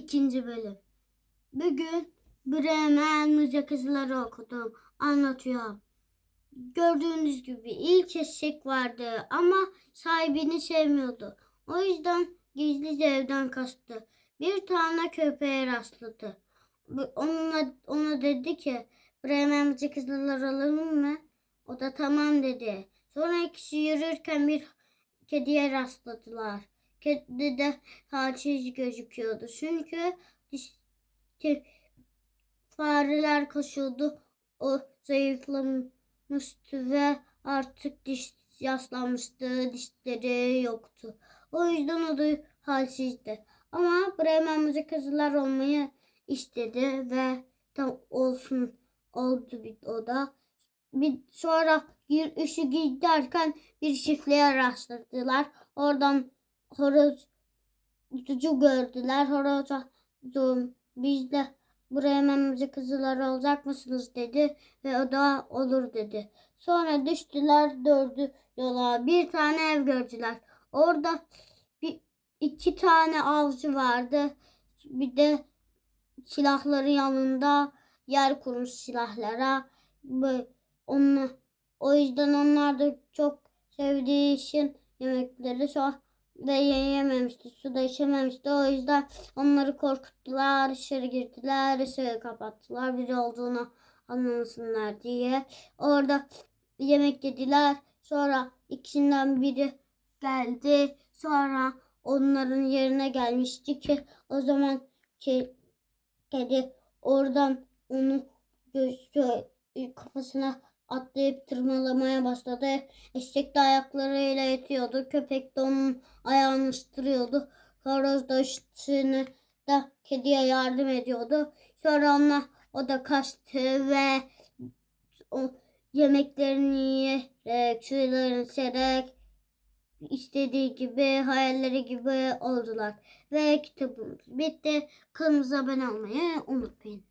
İkinci bölüm. Bugün Bremen Müze Kızları okudum. Anlatıyorum. Gördüğünüz gibi ilk eşek vardı ama sahibini sevmiyordu. O yüzden gizlice evden kaçtı. Bir tane köpeğe rastladı. Onunla, ona dedi ki Bremen Müze Kızları alalım mı? O da tamam dedi. Sonra ikisi yürürken bir kediye rastladılar. Kedi de halsiz gözüküyordu. Çünkü diş, te- fareler koşuyordu. O zayıflamıştı ve artık diş yaslanmıştı. Dişleri yoktu. O yüzden o da halsizdi. Ama Bremen müzik kızlar olmayı istedi ve tam olsun oldu bir o da. Bir sonra işi giderken bir çiftliğe rastladılar. Oradan horoz tutucu gördüler. Horoza biz de buraya hemen müzik kızılar olacak mısınız dedi ve o da olur dedi. Sonra düştüler dördü yola bir tane ev gördüler. Orada bir iki tane avcı vardı. Bir de silahları yanında yer kurmuş silahlara. Böyle onu, o yüzden onlar da çok sevdiği için yemekleri çok ve yememişti. Su da içememişti. O yüzden onları korkuttular. Dışarı girdiler. Dışarı kapattılar. Biri olduğunu anlamasınlar diye. Orada yemek yediler. Sonra ikisinden biri geldi. Sonra onların yerine gelmişti ki o zaman ki kedi oradan onu gö- kafasına atlayıp tırmalamaya başladı. Eşek de ayaklarıyla yatıyordu. Köpek de onun ayağını ısıtırıyordu. Horoz da üstüne de kediye yardım ediyordu. Sonra ona o da kaçtı ve o yemeklerini yiyerek, suylarını içerek istediği gibi, hayalleri gibi oldular. Ve kitabımız bitti. Kanalımıza abone olmayı unutmayın.